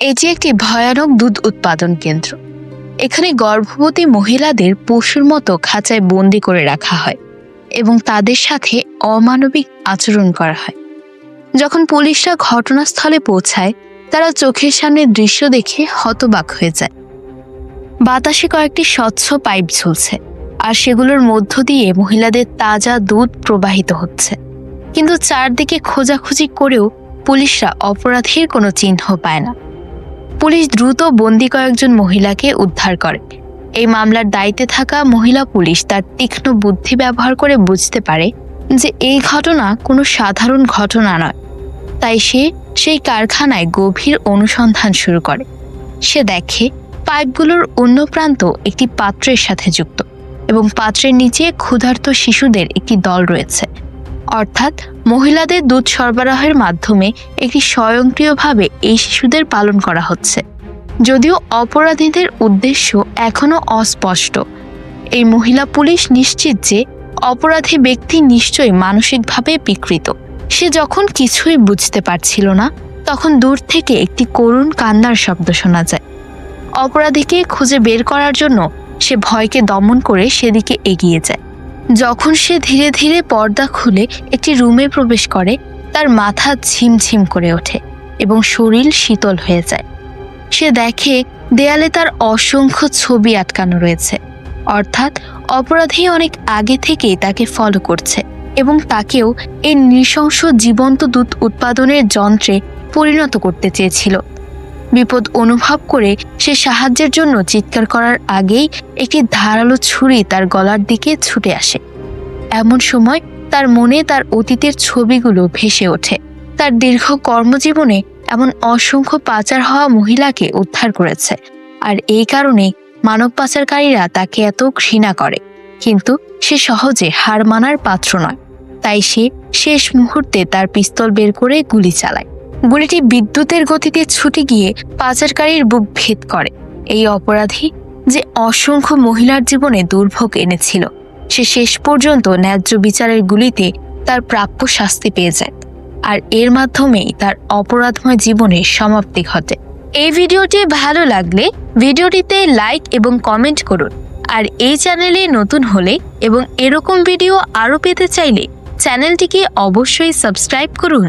এটি একটি ভয়ানক দুধ উৎপাদন কেন্দ্র। এখানে গর্ভবতী মহিলাদের পশুর মতো খাঁচায় বন্দি করে রাখা হয় এবং তাদের সাথে অমানবিক আচরণ করা হয়। যখন পুলিশরা ঘটনাস্থলে পৌঁছায়, তারা চোখের সামনে দৃশ্য দেখে হতবাক হয়ে যায়। বাতাসে কয়েকটি স্বচ্ছ পাইপ ঝুলছে আর সেগুলোর মধ্য দিয়ে মহিলাদের তাজা দুধ প্রবাহিত হচ্ছে। কিন্তু চারদিকে খোঁজাখুঁজি করেও পুলিশরা অপরাধের কোনো চিহ্ন পায় না। পুলিশ দ্রুত বন্দি কয়েকজন মহিলাকে উদ্ধার করে। এই মামলার দায়িত্বে থাকা মহিলা পুলিশ তার তীক্ষ্ণ বুদ্ধি ব্যবহার করে বুঝতে পারে যে এই ঘটনা কোনো সাধারণ ঘটনা নয়। তাই সে সেই কারখানায় গভীর অনুসন্ধান শুরু করে। সে দেখে পাইপগুলোর অন্য প্রান্ত একটি পাত্রের সাথে যুক্ত এবং পাত্রের নিচে ক্ষুধার্ত শিশুদের একটি দল রয়েছে। অর্থাৎ মহিলাদের দুধ সরবরাহের মাধ্যমে একটি স্বয়ংক্রিয়ভাবে এই শিশুদের পালন করা হচ্ছে। যদিও অপরাধীদের উদ্দেশ্য এখনও অস্পষ্ট। এই মহিলা পুলিশ নিশ্চিত যে অপরাধী ব্যক্তি নিশ্চয়ই মানসিকভাবে বিকৃত। সে যখন কিছুই বুঝতে পারছিল না, তখন দূর থেকে একটি করুণ কান্নার শব্দ শোনা যায়। অপরাধীকে খুঁজে বের করার জন্য সে ভয়কে দমন করে সেদিকে এগিয়ে যায়। যখন সে ধীরে ধীরে পর্দা খুলে একটি রুমে প্রবেশ করে, তার মাথা ঝিমঝিম করে ওঠে এবং শরীর শীতল হয়ে যায়। সে দেখে দেয়ালে তার অসংখ্য ছবি আটকানো রয়েছে। অর্থাৎ অপরাধী অনেক আগে থেকেই তাকে ফলো করছে এবং তাকেও এই নৃশংস জীবন্ত দুধ উৎপাদনের যন্ত্রে পরিণত করতে চেয়েছিল। বিপদ অনুভব করে সে সাহায্যের জন্য চিৎকার করার আগেই একটি ধারালো ছুরি তার গলার দিকে ছুটে আসে। এমন সময় তার মনে তার অতীতের ছবিগুলো ভেসে ওঠে। তার দীর্ঘ কর্মজীবনে এমন অসংখ্য পাচার হওয়া মহিলাকে উদ্ধার করেছে আর এই কারণে মানব পাচারকারীরা তাকে এত ঘৃণা করে। কিন্তু সে সহজে হার মানার পাত্র নয়। তাই সে শেষ মুহূর্তে তার পিস্তল বের করে গুলি চালায়। গুলিটি বিদ্যুতের গতিতে ছুটে গিয়ে পাচারকারীর বুক ভেদ করে। এই অপরাধী যে অসংখ্য মহিলার জীবনে দুর্ভোগ এনেছিল, সে শেষ পর্যন্ত ন্যায্য বিচারের গুলিতে তার প্রাপ্য শাস্তি পেয়ে যায় আর এর মাধ্যমেই তার অপরাধময় জীবনের সমাপ্তি ঘটে। এই ভিডিওটি ভালো লাগলে ভিডিওটিতে লাইক এবং কমেন্ট করুন আর এই চ্যানেলে নতুন হলে এবং এরকম ভিডিও আরও পেতে চাইলে চ্যানেলটিকে অবশ্যই সাবস্ক্রাইব করুন।